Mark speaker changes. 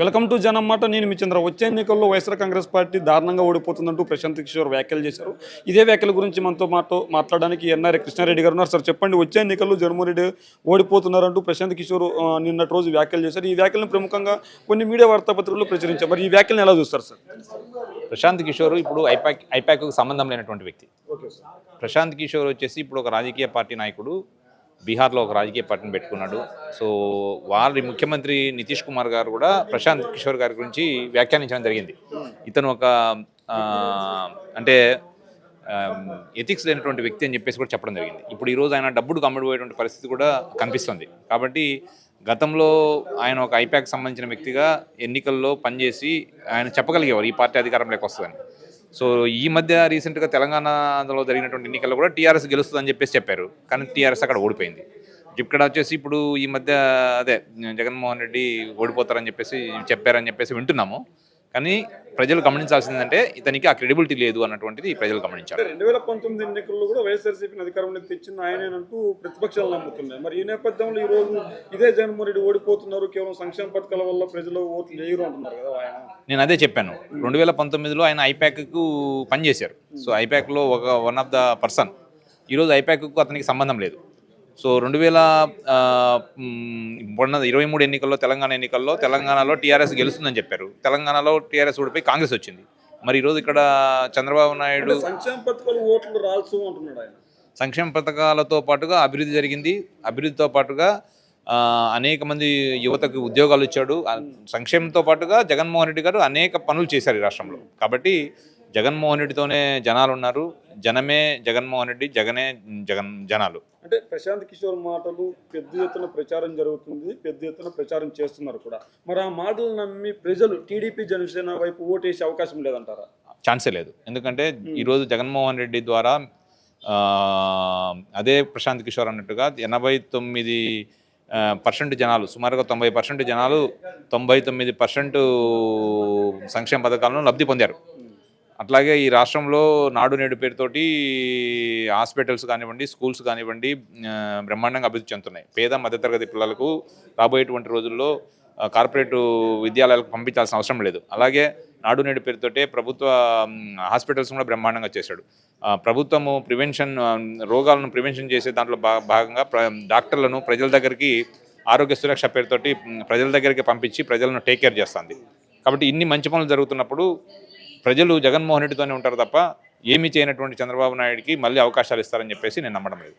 Speaker 1: Welcome to జనం మాట. నేను మీ చంద్ర. వచ్చే ఎన్నికల్లో వైఎస్ఆర్ కాంగ్రెస్ పార్టీ దారుణంగా ఓడిపోతుందంటూ ప్రశాంత్ కిషోర్ వ్యాఖ్యలు చేశారు. ఇదే వ్యాఖ్యల గురించి మనతో మాట మాట్లాడడానికి ఎన్ఆర్ కృష్ణారెడ్డి గారు ఉన్నారు. సార్ చెప్పండి వచ్చే ఎన్నికల్లో జగన్మోహన్ రెడ్డి ఓడిపోతున్నారంటూ ప్రశాంత్ కిషోర్ నిన్నటి రోజు వ్యాఖ్యలు చేశారు. ఈ వ్యాఖ్యలను ప్రముఖంగా కొన్ని మీడియా వార్తాపత్రికల్లో ప్రచురించారు. మరి ఈ వ్యాఖ్యలను ఎలా చూస్తారు సార్?
Speaker 2: ప్రశాంత్ కిషోర్ ఇప్పుడు ఐపాక్ ఐపాక్కు సంబంధం లేనటువంటి వ్యక్తి. ప్రశాంత్ కిషోర్ వచ్చేసి ఇప్పుడు ఒక రాజకీయ పార్టీ నాయకుడు. బీహార్లో ఒక రాజకీయ పార్టీని పెట్టుకున్నాడు. సో వారి ముఖ్యమంత్రి నితీష్ కుమార్ గారు కూడా ప్రశాంత్ కిషోర్ గారి గురించి వ్యాఖ్యానించడం జరిగింది. ఇతను ఒక అంటే ఎథిక్స్ లేనటువంటి వ్యక్తి అని చెప్పేసి కూడా చెప్పడం జరిగింది. ఇప్పుడు ఈరోజు ఆయన డబ్బుడు కమ్మిడిపోయేటువంటి పరిస్థితి కూడా కనిపిస్తుంది. కాబట్టి గతంలో ఆయన ఒక ఐపాక్ సంబంధించిన వ్యక్తిగా ఎన్నికల్లో పనిచేసి ఆయన చెప్పగలిగేవారు ఈ పార్టీ అధికారంలోకి వస్తుందని. సో ఈ మధ్య రీసెంట్గా తెలంగాణలో జరిగినటువంటి ఎన్నికల్లో కూడా టీఆర్ఎస్ గెలుస్తుందని చెప్పేసి చెప్పారు. కానీ టీఆర్ఎస్ అక్కడ ఓడిపోయింది. ఇక్కడ వచ్చేసి ఇప్పుడు ఈ మధ్య అదే జగన్మోహన్ రెడ్డి ఓడిపోతారని చెప్పేసి చెప్పారని చెప్పేసి వింటున్నాము. కానీ ప్రజలు గమనించాల్సిందంటే ఇతనికి ఆ క్రెడిబిలిటీ లేదు అన్నటువంటిది ప్రజలు గమనించారు.
Speaker 1: రెండు వేల పంతొమ్మిది ఎన్నికల్లో కూడా వైఎస్ఆర్సీపీని అధికారంలోకి తెచ్చిన ఆయనేనంటూ ప్రతిపక్షాలు నమ్ముతున్నాయి. మరి ఈ నేపథ్యంలో ఈ రోజు ఇదే జగన్మోహన్ రెడ్డి ఓడిపోతున్నారు కేవలం సంక్షేమ పథకాల వల్ల ప్రజలు ఓట్లు చేయరు అంటున్నారు కదా ఆయన.
Speaker 2: నేను అదే చెప్పాను. రెండు వేల పంతొమ్మిదిలో ఆయన ఐపాక్కు పనిచేశారు. సో ఐపాక్లో ఒక వన్ ఆఫ్ ద పర్సన్. ఈరోజు ఐపాక్కు అతనికి సంబంధం లేదు. సో రెండు వేల మొన్న ఇరవై మూడు ఎన్నికల్లో తెలంగాణ ఎన్నికల్లో తెలంగాణలో టీఆర్ఎస్ గెలుస్తుందని చెప్పారు. తెలంగాణలో టీఆర్ఎస్ ఓడిపోయి కాంగ్రెస్ వచ్చింది. మరి ఈరోజు ఇక్కడ చంద్రబాబు నాయుడు
Speaker 1: సంక్షేమ పథకాలు ఓట్లు రాల్సు అంటున్నాడు ఆయన.
Speaker 2: సంక్షేమ పథకాలతో పాటుగా అభివృద్ధి జరిగింది. అభివృద్ధితో పాటుగా అనేక మంది యువతకు ఉద్యోగాలు ఇచ్చాడు. సంక్షేమంతో పాటుగా జగన్మోహన్ రెడ్డి గారు అనేక పనులు చేశారు ఈ రాష్ట్రంలో. కాబట్టి జగన్మోహన్ రెడ్డితోనే జనాలు ఉన్నారు జనమే జగన్మోహన్ రెడ్డి జగనే జగన్ జనాలు.
Speaker 1: అంటే ప్రశాంత్ కిషోర్ మాటలు పెద్ద ఎత్తున ప్రచారం జరుగుతుంది. పెద్ద ఎత్తున ప్రచారం చేస్తున్నారు కూడా. మరి ఆ మాటలు నమ్మి ప్రజలు టీడీపీ జనసేన వైపు ఓటేసే అవకాశం లేదంటారా?
Speaker 2: ఛాన్సే లేదు. ఎందుకంటే ఈరోజు జగన్మోహన్ రెడ్డి ద్వారా అదే ప్రశాంత్ కిషోర్ అన్నట్టుగా ఎనభై తొమ్మిది పర్సెంట్ జనాలు సుమారుగా తొంభై పర్సెంట్ జనాలు తొంభై తొమ్మిది పర్సెంట్ సంక్షేమ పథకాలను లబ్ధి పొందారు. అట్లాగే ఈ రాష్ట్రంలో నాడు నేడు పేరుతోటి హాస్పిటల్స్ కానివ్వండి స్కూల్స్ కానివ్వండి బ్రహ్మాండంగా అభివృద్ధి చెందుతున్నాయి. పేద మధ్యతరగతి పిల్లలకు రాబోయేటువంటి రోజుల్లో కార్పొరేట్ విద్యాలయాలకు పంపించాల్సిన అవసరం లేదు. అలాగే నాడు నేడు పేరుతోటే ప్రభుత్వ హాస్పిటల్స్ కూడా బ్రహ్మాండంగా చేశాడు. ప్రభుత్వము ప్రివెన్షన్ రోగాలను ప్రివెన్షన్ చేసే దాంట్లో భా- భాగంగా ప్ర డాక్టర్లను ప్రజల దగ్గరికి ఆరోగ్య సురక్ష పేరుతోటి ప్రజల దగ్గరికి పంపించి ప్రజలను టేక్ కేర్ చేస్తుంది. కాబట్టి ఇన్ని మంచి పనులు జరుగుతున్నప్పుడు ప్రజలు జగన్మోహన్ రెడ్డితోనే ఉంటారు తప్ప ఏమీ చేయనటువంటి చంద్రబాబు నాయుడికి మళ్ళీ అవకాశాలు ఇస్తారని చెప్పేసి నేను నమ్మడం లేదు.